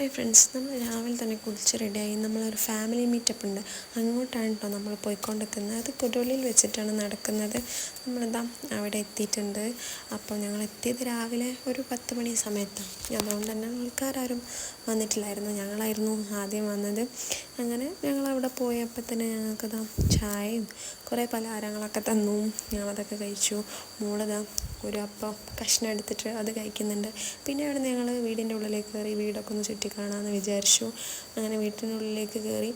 Hi friends നമ്മൾ രാവിലെ തന്നെ കുളിച്ച് റെഡിയായി നമ്മളൊരു ഫാമിലി മീറ്റപ്പ് ഉണ്ട്. അങ്ങോട്ടാണ് കേട്ടോ നമ്മൾ പോയിക്കൊണ്ടിരിക്കുന്നത്. അത് പുതുള്ളിയിൽ വെച്ചിട്ടാണ് നടക്കുന്നത്. നമ്മളെന്താ അവിടെ എത്തിയിട്ടുണ്ട്. അപ്പോൾ ഞങ്ങൾ എത്തിയത് രാവിലെ ഒരു പത്ത് മണി സമയത്താണ്. അതുകൊണ്ട് തന്നെ ആൾക്കാരും വന്നിട്ടില്ലായിരുന്നു. ഞങ്ങളായിരുന്നു ആദ്യം വന്നത്. അങ്ങനെ ഞങ്ങളവിടെ പോയപ്പോൾ തന്നെ ഞങ്ങൾക്കതാ ചായയും കുറേ പലഹാരങ്ങളൊക്കെ തന്നു. ഞങ്ങളതൊക്കെ കഴിച്ചു. മോളതാ ഒരു അപ്പം കഷ്ണം എടുത്തിട്ട് അത് കഴിക്കുന്നുണ്ട്. പിന്നെ അവിടെ ഞങ്ങൾ വീടിന്റെ കയറി വീടൊക്കെ ഒന്ന് ചുറ്റിക്കാണാമെന്ന് വിചാരിച്ചു. അങ്ങനെ വീട്ടിനുള്ളിലേക്ക് കയറി.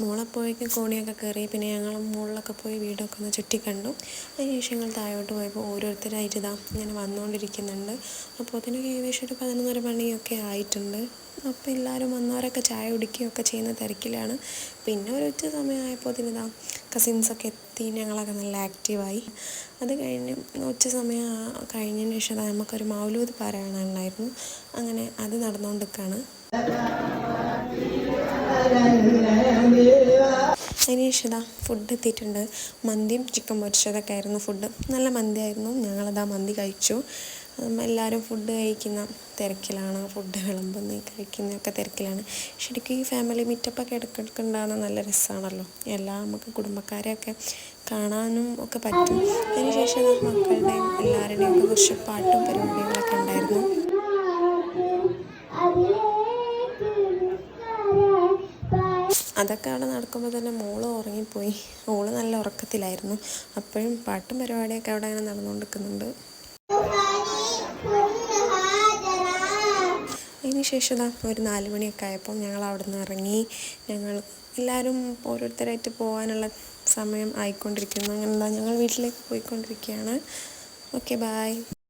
മോളപ്പോഴേക്കും കോണിയൊക്കെ കയറി പിന്നെ ഞങ്ങൾ മുകളിലൊക്കെ പോയി വീടൊക്കെ ഒന്ന് ചുറ്റി കണ്ടു അതിനുശേഷം ഞങ്ങൾ താഴോട്ട് പോയപ്പോൾ ഓരോരുത്തരായിട്ട് ഇതാ ഇങ്ങനെ വന്നുകൊണ്ടിരിക്കുന്നുണ്ട് അപ്പോൾ അതിനൊക്കെ ഏകദേശം ഒരു പതിനൊന്നര മണിയൊക്കെ ആയിട്ടുണ്ട്. അപ്പോൾ എല്ലാവരും വന്നവരൊക്കെ ചായ കുടിക്കുകയൊക്കെ ചെയ്യുന്ന തിരക്കിലാണ്. പിന്നെ ഒരു ഉച്ച സമയമായപ്പോൾ ഇതിനിതാ കസിൻസൊക്കെ എത്തി ഞങ്ങളൊക്കെ നല്ല ആക്റ്റീവായി. അത് കഴിഞ്ഞ് ഉച്ച സമയം കഴിഞ്ഞതിന് ശേഷം നമുക്കൊരു മൗലൂദ് പാരായണം ഉണ്ടായിരുന്നു അങ്ങനെ അത് നടന്നുകൊണ്ടിരിക്കുകയാണ് അതിന് ശേഷം ഇതാ ഫുഡ് എത്തിയിട്ടുണ്ട്. മന്തിയും ചിക്കൻ പൊരിച്ചതൊക്കെ ആയിരുന്നു ഫുഡ് നല്ല മന്തിയായിരുന്നു. ഞങ്ങളതാ മന്തി കഴിച്ചു. എല്ലാവരും ഫുഡ് കഴിക്കുന്ന തിരക്കിലാണ്. ഫുഡ് വിളമ്പുന്ന കഴിക്കുന്നതൊക്കെ തിരക്കിലാണ്. ശരിക്കും ഈ ഫാമിലി മീറ്റപ്പൊക്കെ ഇടയ്ക്കിടയ്ക്ക് നല്ല രസമാണല്ലോ എല്ലാ നമുക്ക് കുടുംബക്കാരെയൊക്കെ കാണാനും ഒക്കെ പറ്റും. അതിനുശേഷം മക്കളുടെയും എല്ലാവരുടെയും ഒക്കെ കുറച്ച് പാട്ടും പരിപാടികളൊക്കെ ഉണ്ടായിരുന്നു. അതൊക്കെ അവിടെ നടക്കുമ്പോൾ തന്നെ മോൾ ഉറങ്ങിപ്പോയി. മോൾ നല്ല ഉറക്കത്തിലായിരുന്നു. അപ്പോഴും പാട്ടും പരിപാടിയൊക്കെ അവിടെ അങ്ങനെ നടന്നുകൊണ്ടിരിക്കുന്നുണ്ട്. അതിനുശേഷം ഒരു നാല് മണിയൊക്കെ ആയപ്പോൾ ഞങ്ങൾ അവിടെ നിന്ന് ഇറങ്ങി. ഞങ്ങൾ എല്ലാവരും ഓരോരുത്തരായിട്ട് പോകാനുള്ള സമയം ആയിക്കൊണ്ടിരിക്കുന്നു. അങ്ങനെ ഞങ്ങൾ വീട്ടിലേക്ക് പോയിക്കൊണ്ടിരിക്കുകയാണ്. Okay bye